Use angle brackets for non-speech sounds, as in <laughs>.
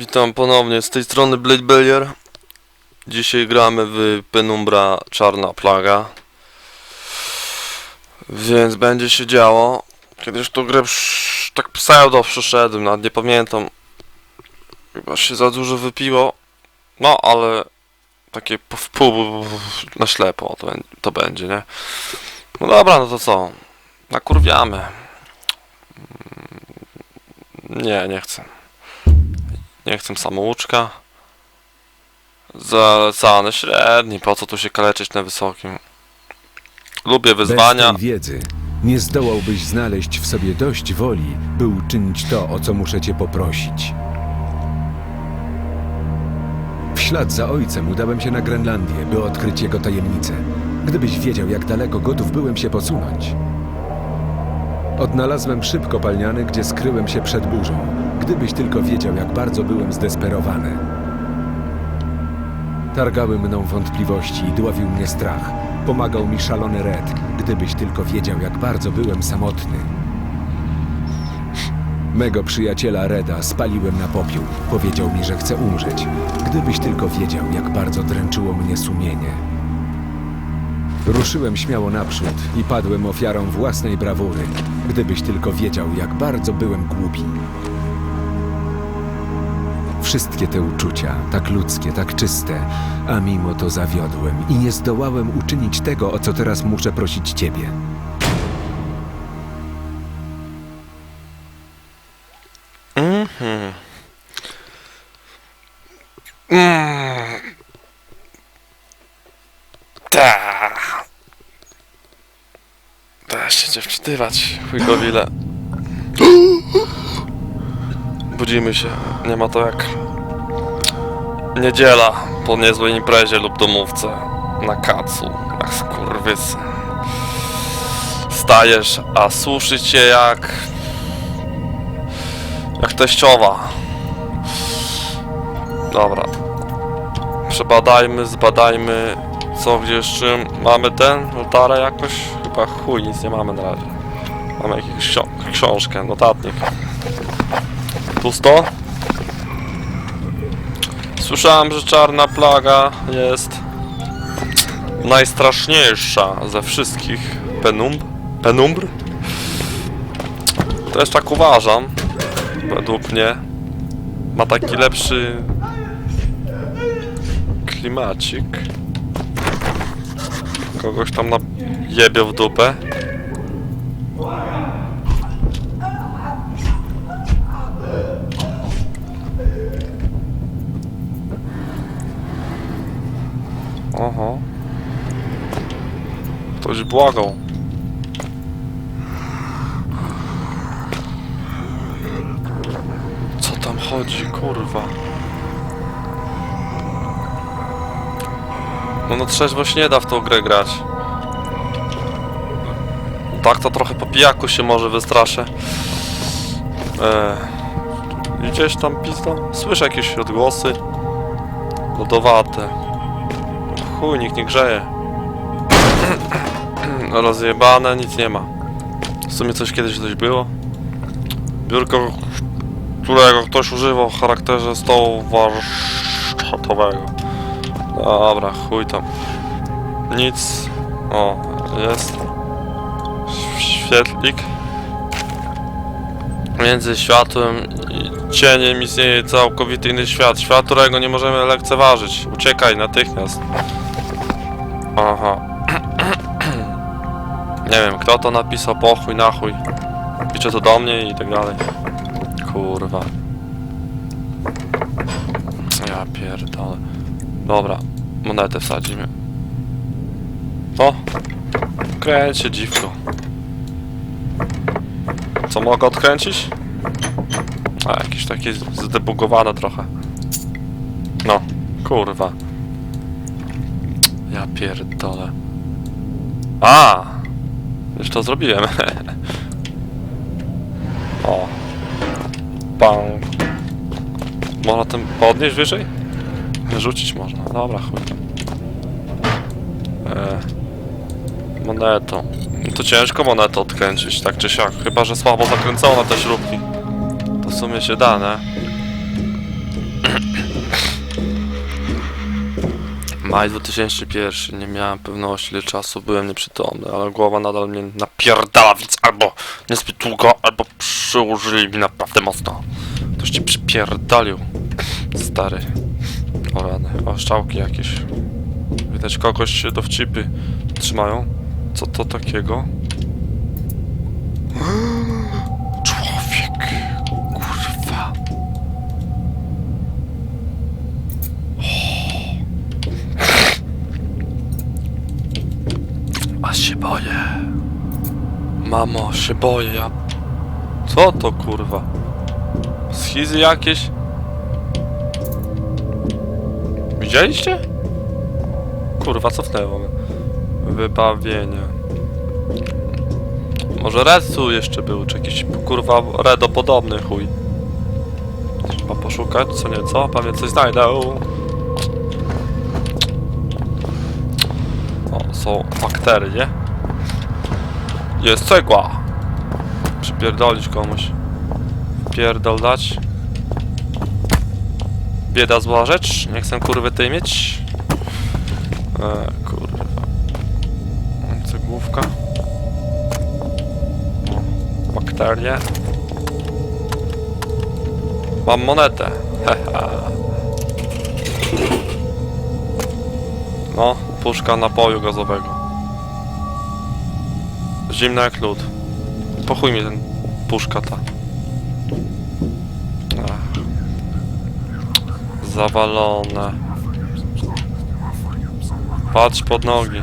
Witam ponownie, z tej strony Blade Bellier. Dzisiaj gramy w Penumbra Czarna Plaga. Więc będzie się działo. Kiedyś tu grę tak pseudo przyszedłem, nawet nie pamiętam. Chyba się za dużo wypiło. No, ale takie w pół na ślepo to, to będzie, nie? No dobra, no to co? Nakurwiamy. Nie, nie chcę. Nie chcę samouczka. Zalecany średni, po co tu się kaleczyć na wysokim? Lubię wyzwania. Bez tej wiedzy nie zdołałbyś znaleźć w sobie dość woli, by uczynić to, o co muszę cię poprosić. W ślad za ojcem udałem się na Grenlandię, by odkryć jego tajemnicę. Gdybyś wiedział, jak daleko gotów byłem się posunąć. Odnalazłem szyb kopalniany, gdzie skryłem się przed burzą. Gdybyś tylko wiedział, jak bardzo byłem zdesperowany. Targały mną wątpliwości i dławił mnie strach. Pomagał mi szalony Red, gdybyś tylko wiedział, jak bardzo byłem samotny. Mego przyjaciela Reda spaliłem na popiół. Powiedział mi, że chce umrzeć. Gdybyś tylko wiedział, jak bardzo dręczyło mnie sumienie. Ruszyłem śmiało naprzód i padłem ofiarą własnej brawury. Gdybyś tylko wiedział, jak bardzo byłem głupi. Wszystkie te uczucia, tak ludzkie, tak czyste, a mimo to zawiodłem i nie zdołałem uczynić tego, o co teraz muszę prosić ciebie. Mhm. Mm. Ta. Da się cię wczytywać, chujkowile. <gasps> Budzimy się. Nie ma to jak niedziela po niezłej imprezie lub domówce na kacu. Ach, skurwys. Stajesz, a suszy cię jak jak teściowa. Dobra. Przebadajmy, zbadajmy co gdzie czym. Mamy ten? Notarę jakoś? Chyba chuj, nic nie mamy na razie. Mamy jakąś książkę, notatnik. Pusto? Słyszałem, że czarna plaga jest najstraszniejsza ze wszystkich penumb. Penumbr? Też tak uważam według mnie ma taki lepszy klimacik. Kogoś tam na jebie w dupę. Oho. Ktoś błagał. Co tam chodzi, kurwa? No no trzeźwość nie da w tą grę grać. Tak to trochę po pijaku się może wystraszę. Eee, gdzieś tam pizda? Słyszę jakieś odgłosy. Lodowate. Chuj, nikt nie grzeje. <clears throat> Rozjebane, nic nie ma. W sumie coś kiedyś coś było. Biurko którego ktoś używał w charakterze stołu warsztatowego. Dobra, chuj tam. Nic. O, jest. Świetlik. Między światłem i cieniem istnieje całkowity inny świat. Świat, którego nie możemy lekceważyć. Uciekaj natychmiast. Aha. Nie wiem, kto to napisał, pochuj, na chuj. Pisze to do mnie i tak dalej. Kurwa. Ja pierdolę. Dobra, monetę wsadzimy. O! Kręć się dziwko. Co mogę odkręcić? A, jakieś takie zdebugowane trochę. No, kurwa. Ja pierdolę. A! Już to zrobiłem. <laughs> o. Bang. Można tym podnieść wyżej? Rzucić można. Dobra, chuj. E, monetą. To ciężko monetę odkręcić, tak czy siak. Chyba, że słabo zakręcona te śrubki. To w sumie się da, nie? Maj 2001, nie miałem pewności ile czasu byłem nieprzytomny, ale głowa nadal mnie napierdala, więc albo niezbyt długo, albo przyłożyli mi naprawdę mocno. Ktoś ci przypierdalił, stary. O rany, o szczałki jakieś. Widać kogoś się dowcipy trzymają. Co to takiego? A się boję. Mamo, się boję, ja... Co to kurwa? Schizy jakieś? Widzieliście? Kurwa, cofnęło mnie. Wybawienie. Może Red tu jeszcze był, czy jakiś kurwa Redo podobny chuj. Trzeba poszukać, co nieco, pewnie coś znajdę. O, są bakterie. Jest cegła! Przypierdolić komuś. Pierdol dać. Bieda zła rzecz, nie chcę kurwy tej mieć. E, kurwa. Cegłówka. O, bakterie. Mam monetę. <laughs> Hehe. No, puszka napoju gazowego. Zimna jak lód. Pochuj mi ten puszka ta. Ach. Zawalone. Patrz pod nogi.